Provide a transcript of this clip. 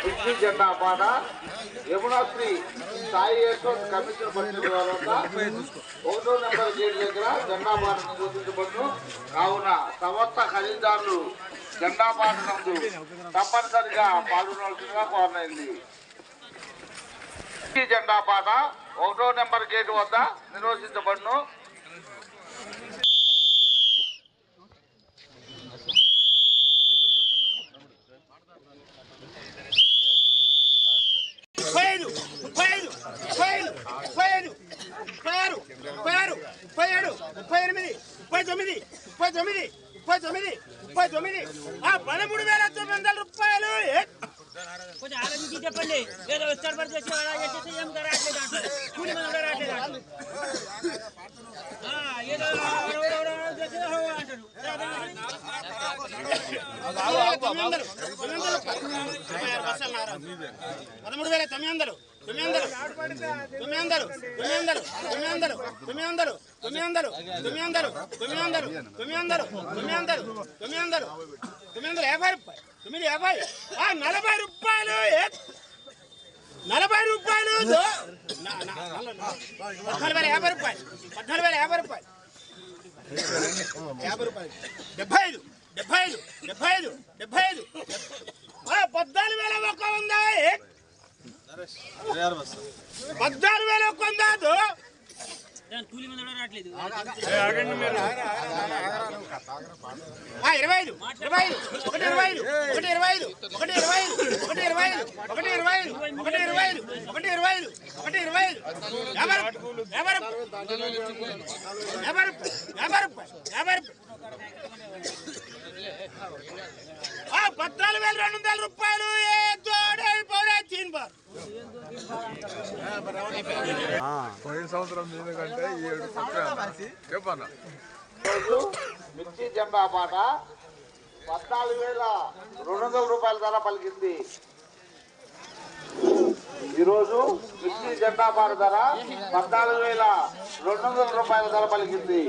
మిర్చి జెండా పాట. యమునాశ్రీ సాయి యశ్వంత్ కమిషన్ పరిచిన తర్వాత ఒకటో నెంబర్ గేట్ దగ్గర జెండా పాటను నిర్వహించబడును కావున సమస్త ఖరీదారులు జెండా పాట నందు తప్పనిసరిగా పాల్గొనవలసిందిగా కోరనైంది. జెండా పాట ఒకటో నెంబర్ గేట్ వద్ద నిర్వహించబడును ముప్పై ఐదు ముప్పై ఐదు ముప్పై ఐదు ముప్పై ఐదు ముప్పై ఆరు ముప్పై ఆరు ముప్పై ఏడు ముప్పై ఎనిమిది ముప్పై తొమ్మిది ముప్పై తొమ్మిది ముప్పై తొమ్మిది ముప్పై తొమ్మిది. ఆ పదమూడు వేల తొమ్మిది వందల రూపాయలు. కొంచెం ఆలోచించి చెప్పండి. ఏదో వచ్చాడు చేసి అలా చేసేసి ఏం రావట్లేదు అంటారు కూలి మంది కూడా రావట్లేదు అంటారు. ఆ, ఏదో ఎవరెవరో చేసి హో అంటారు తొమ్మిది వందలు తొమ్మిది వందలు ముప్పై ఆరు బస్సులు నారాజు. పదమూడు వేల తొమ్మిది వందలు తొమ్మిది వందలు తొమ్మిది వందలు తొమ్మిది వందలు తొమ్మిది వందలు తొమ్మిది వందలు తొమ్మిది వందలు తొమ్మిది వందలు తొమ్మిది వందలు తొమ్మిది వందలు తొమ్మిది వందలు తొమ్మిది వందలు తొమ్మిది వందల యాభై రూపాయలు తొమ్మిది యాభై నలభై రూపాయలు నలభై రూపాయలు పద్నాలుగు వేల యాభై రూపాయలు. పద్నాలుగు వేల యాభై రూపాయలు. యాభై రూపాయలు. డెబ్బై ఐదు. డెబ్బై ఐదు డెబ్బై ఐదు డెబ్బై ఐదు ఆ, పద్నాలుగు వేల ఒక్క ఉందా? పద్నాలుగు వేల ఒక్క ఉందా ఇరవై ఐదు ఇరవై ఐదు ఒకటి ఇరవై ఐదు ఒకటి ఇరవై ఐదు ఒకటి ఇరవై ఐదు ఒకటి ఇరవై ఐదు ఒకటి ఇరవై ఐదు ఒకటి ఇరవై ఐదు ఒకటి ఇరవై ఐదు ఒకటి ఇరవై ఐదు యాభై రూపాయలు యాభై రూపాయలు యాభై రూపాయలు యాభై రూపాయలు యాభై రూపాయలు ఆ, పద్నాలుగు వేల రెండు వందల రూపాయలు పోయిన సంవత్సరం మీద కంటే ఈ ఏడు చెప్పన్న. రోజు మిర్చి జెండా పాట పద్నాలుగు వేల రెండు వందల రూపాయల ధర పలికింది. ఈరోజు మిర్చి జెండా పాట ధర పద్నాలుగు వేల రెండు వందల రూపాయల ధర పలికింది.